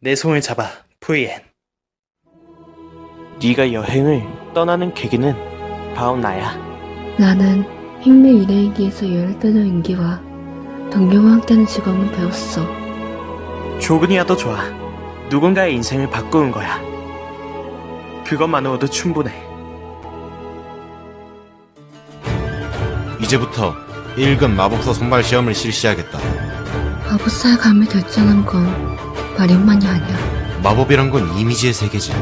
내 손을 잡아, VN. 네가 여행을 떠나는 계기는 바로 나야. 나는 핑미 일행기에서 열대적 인기와 동경과 함께하는 직업을 배웠어. 조금이라도 좋아. 누군가의 인생을 바꾸는 거야. 그것만으로도 충분해. 이제부터 1급 마법사 선발 시험을 실시하겠다. 마법사에 감을 결정한 건 마련만이 아니야. 마법이란 건 이미지의 세계지.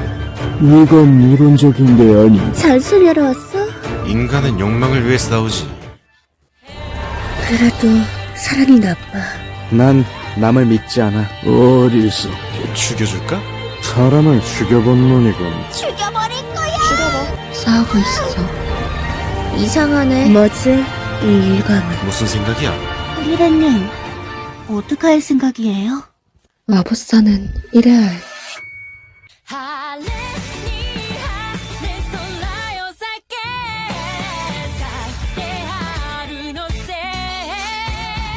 이건 이론적인 게 아니. 잔소리하러 왔어? 인간은 욕망을 위해 싸우지. 그래도 사람이 나빠. 난 남을 믿지 않아. 어리석게 죽여줄까? 사람을 죽여본 놈이군. 싸우고 있어. 이상하네. 뭐지? 이 일감은. 무슨 생각이야? 미래님, 어떡할 생각이에요? 마법사는 이래야 해.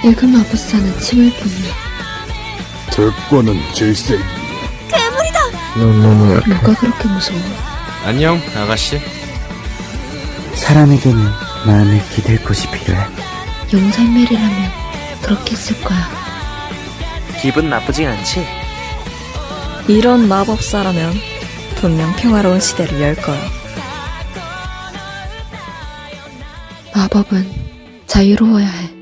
일급 마법사는 침을 뿜네. 특권은 질색이. 괴물이다. 넌 너무 약해. 뭐가 그렇게 무서워? 안녕, 아가씨. 사람에게는 마음에 기댈 곳이 필요해. 용살멜이라면 그렇게 했을 거야. 기분 나쁘진 않지? 이런 마법사라면 분명 평화로운 시대를 열 거야. 마법은 자유로워야 해.